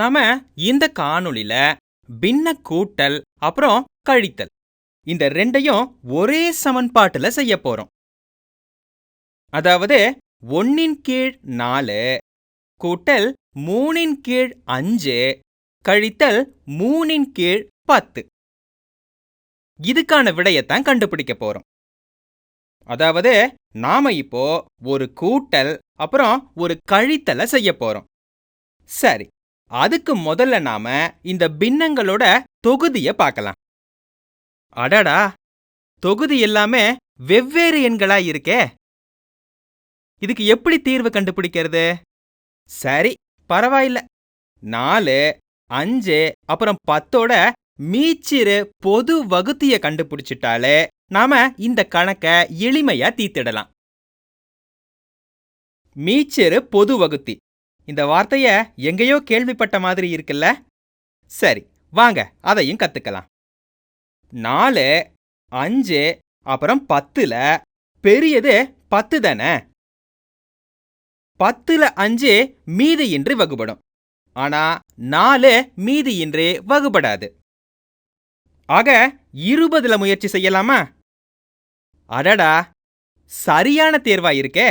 நாம இந்த காணொளியில பின்ன கூட்டல் அப்புறம் கழித்தல். இந்த ரெண்டையும் ஒரே சமன்பாட்டுல செய்ய போறோம். அதாவது ஒன்னின் கீழ் நாலு கூட்டல் மூணின் கீழ் அஞ்சு கழித்தல் மூணின் கீழ் பத்து. இதுக்கான விடையத்தான் கண்டுபிடிக்க போறோம். அதாவது நாம இப்போ ஒரு கூட்டல் அப்புறம் ஒரு கழித்தலை செய்ய போறோம். சரி அதுக்கு முதல்ல நாம இந்த பின்னங்களோட தொகுதியை பார்க்கலாம். அடடா! தொகுதி எல்லாமே வெவ்வேறு எண்களா இருக்கே. இதுக்கு எப்படி தீர்வு கண்டுபிடிக்கிறது? சரி பரவாயில்ல. நாலு அஞ்சு அப்புறம் பத்தோட மீச்சிறு பொது வகுத்திய கண்டுபிடிச்சிட்டாலே நாம இந்த கணக்க எளிமையா தீர்த்திடலாம். மீச்சிறு பொது வகுத்தி. இந்த வார்த்தைய எங்கேயோ கேள்விப்பட்ட மாதிரி இருக்குல்ல? சரி வாங்க அதையும் கத்துக்கலாம். நாலு அஞ்சு அப்புறம் பத்துல பெரியது பத்து தானே? பத்துல அஞ்சு மீதியின்றி வகுபடும். ஆனா நாலு மீதியின்றி வகுபடாது. ஆக இருபதுல முயற்சி செய்யலாமா? அடடா சரியான தேர்வா இருக்கே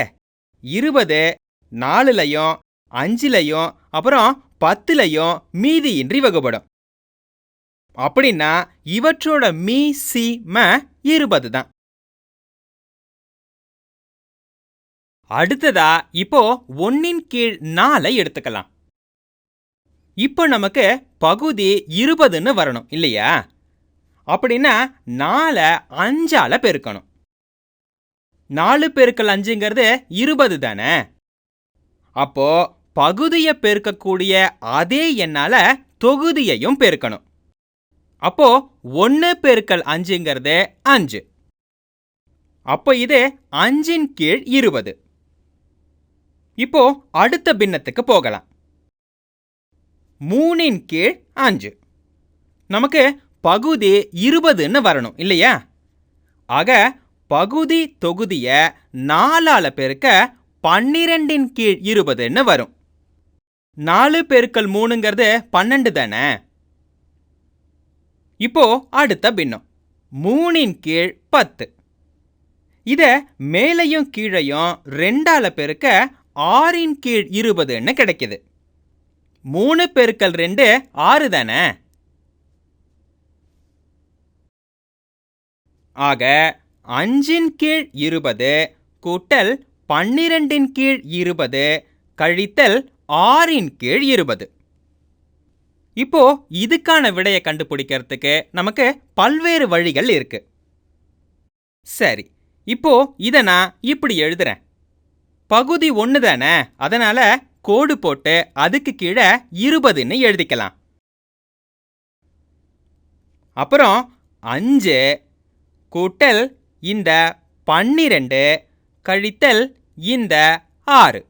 இருபது நாலுலையும் அஞ்சுலையும் அப்புறம் பத்துலையும் மீதியின்றி வகுபடும். அப்படின்னா இவற்றோட மீ சி ம இருபது தான் அடுத்ததா இப்போ ஒன்னின் கீழ் நாலை எடுத்துக்கலாம். இப்போ நமக்கு பகுதி இருபதுன்னு வரணும் இல்லையா? அப்படின்னா நாலை அஞ்சால பெருக்கணும். நாலு பெருக்கல் அஞ்சுங்கிறது இருபது தானே? அப்போ பகுதியை பெருக்கக்கூடிய அதே எண்ணால் தொகுதியையும் பெருக்கணும். அப்போ ஒன்று பெருக்கல் அஞ்சுங்கிறது அஞ்சு. அப்போ இது அஞ்சின் கீழ் இருபது. இப்போ அடுத்த பின்னத்துக்கு போகலாம். மூணின் கீழ் அஞ்சு. நமக்கு பகுதி இருபதுன்னு வரணும் இல்லையா? ஆக பகுதி தொகுதியை நாலால பெருக்க பன்னிரெண்டின் கீழ் இருபதுன்னு வரும். நாலு பெருக்கல் மூணுங்கிறது பன்னெண்டு தானே? இப்போ அடுத்த பின்னம். மூணின் கீழ் பத்து. இத மேலையும் கீழையும் ரெண்டால பெருக்க ஆறின் கீழ் இருபதுன்னு கிடைக்குது. மூணு பெருக்கல் ரெண்டு ஆறு தானே? ஆக அஞ்சின் கீழ் இருபது கூட்டல் பன்னிரெண்டின் கீழ் இருபது கழித்தல் ஆறின் கீழ் இருபது. இப்போ இதுக்கான விடையை கண்டுபிடிக்கிறதுக்கு நமக்கு பல்வேறு வழிகள் இருக்கு. சரி இப்போ இதை நான் இப்படி எழுதுறேன். பகுதி ஒன்று தானே அதனால கோடு போட்டு அதுக்கு கீழே இருபதுன்னு எழுதிக்கலாம். அப்புறம் அஞ்சு கூட்டல் இந்த பன்னிரெண்டு கழித்தல் இந்த ஆறு.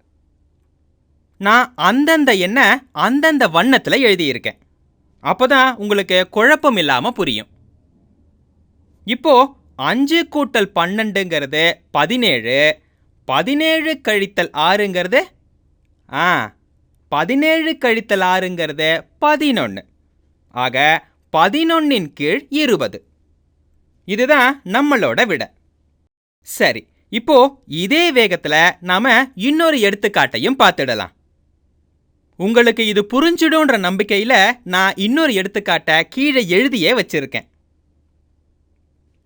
நான் அந்தந்த எண்ணை அந்தந்த வண்ணத்தில் எழுதியிருக்கேன். அப்போ தான் உங்களுக்கு குழப்பம் இல்லாமல் புரியும். இப்போ அஞ்சு கூட்டல் பன்னெண்டுங்கிறது பதினேழு பதினேழு கழித்தல் ஆறுங்கிறது ஆ பதினேழு கழித்தல் ஆறுங்கிறது பதினொன்று ஆக பதினொன்னின் கீழ் இருபது. இதுதான் நம்மளோட விட. சரி இப்போ இதே வேகத்துல நாம இன்னொரு எடுத்துக்காட்டையும் பார்த்துடலாம். உங்களுக்கு இது புரிஞ்சிடும்ன்ற நம்பிக்கையில நான் இன்னொரு எடுத்துக்காட்டை கீழே எழுதியே வச்சிருக்கேன்.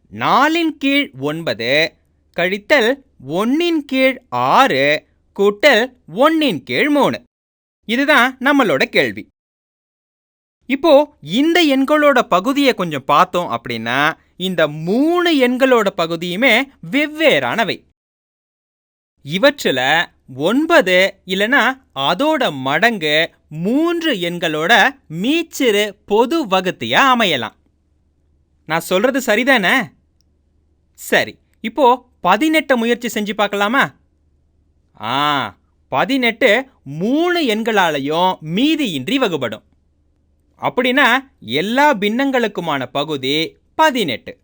நாலின் கீழ் ஒன்பது கழித்தல் ஒன்னின் கீழ் ஆறு கூட்டல் ஒன்னின் கீழ் மூணு. இதுதான் நம்மளோட கேள்வி. இப்போ இந்த எண்களோட பகுதியை கொஞ்சம் பார்த்தோம் அப்படின்னா இந்த மூணு எண்களோட பகுதியுமே வெவ்வேறானவை. இவற்றில் ஒன்பது இல்லைன்னா அதோட மடங்கு மூன்று எண்களோட மீச்சிறு பொது வகுத்தியாக அமையலாம். நான் சொல்கிறது சரிதானே? சரி இப்போ பதினெட்டை முயற்சி செஞ்சு பார்க்கலாமா? ஆ பதினெட்டு மூணு எண்களாலையும் மீதியின்றி வகுபடும். அப்படின்னா எல்லா பின்னங்களுக்குமான பகுதி பதினெட்டு.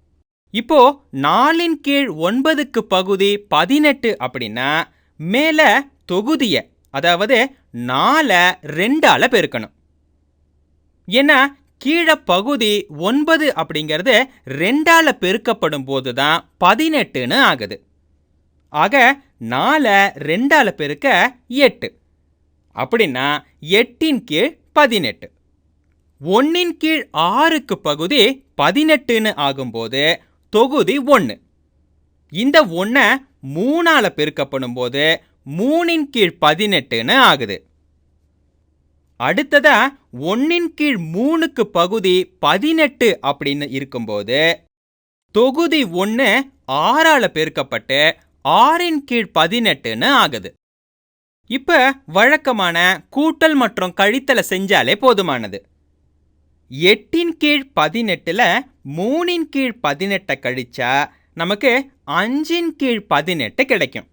இப்போ நாலின் கீழ் ஒன்பதுக்கு பகுதி பதினெட்டு அப்படின்னா மேலே தொகுதியை அதாவது நாலை ரெண்டால பெருக்கணும். ஏன்னா கீழே பகுதி ஒன்பது அப்படிங்கிறது ரெண்டால பெருக்கப்படும் போது தான் பதினெட்டுன்னு ஆகுது. ஆக நாலை ரெண்டால பெருக்க எட்டு. அப்படின்னா எட்டின் கீழ் பதினெட்டு. ஒன்னின் கீழ் ஆறுக்கு பகுதி பதினெட்டுன்னு ஆகும்போது தொகுதி ஒன்று இந்த ஒன்றை மூணால பெருக்கப்படும் போது மூணின் கீழ் பதினெட்டுன்னு ஆகுது. அடுத்ததா ஒன்னின் கீழ் மூணுக்கு பகுதி பதினெட்டு அப்படின்னு இருக்கும்போது தொகுதி ஒன்று ஆறால பெருக்கப்பட்டு ஆறின் கீழ் பதினெட்டுன்னு ஆகுது. இப்ப வழக்கமான கூட்டல் மற்றும் கழித்தலை செஞ்சாலே போதுமானது. எட்டின் கீழ் பதினெட்டுல மூணின் கீழ் பதினெட்டை கழிச்சா நமக்கு அஞ்சின் கீழ் பதினெட்டு கிடைக்கும்.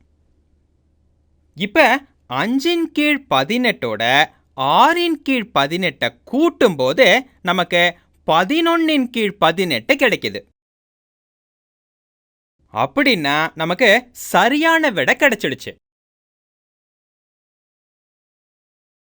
இப்ப அஞ்சின் கீழ் பதினெட்டோட ஆறின் கீழ் பதினெட்டை கூட்டும்போது நமக்கு பதினொன்னின் கீழ் பதினெட்டு கிடைக்குது. அப்படின்னா நமக்கு சரியான விடை கிடைச்சிடுச்சு.